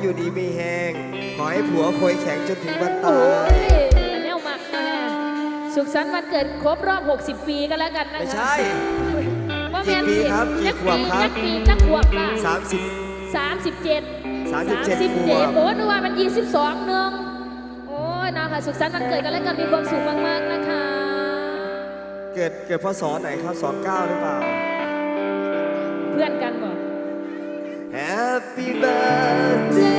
อยู่ดีมีแหงขอให้ผัวคอยแข็งจนถึงวันโอ้ตายยนนี้มากสุขสันต์วันเกิดครบรอบ 60 ปีกันแล้วกันนะคะไม่ใช่ ว่าแม่นกี่ปีครับกี่ขวบครับ จักปีจักขวบค่ะ30 37 37ขวบ โอ้นึกว่ามัน22เนึงโอ้ยนะคะสุขสันต์วันเกิดกันแล้วกันมีความสุขมากๆนะคะ เกิดเกิดพศไหนครับสอนเก้าหรือเปล่า เพื่อนกันบ่ Happy birthday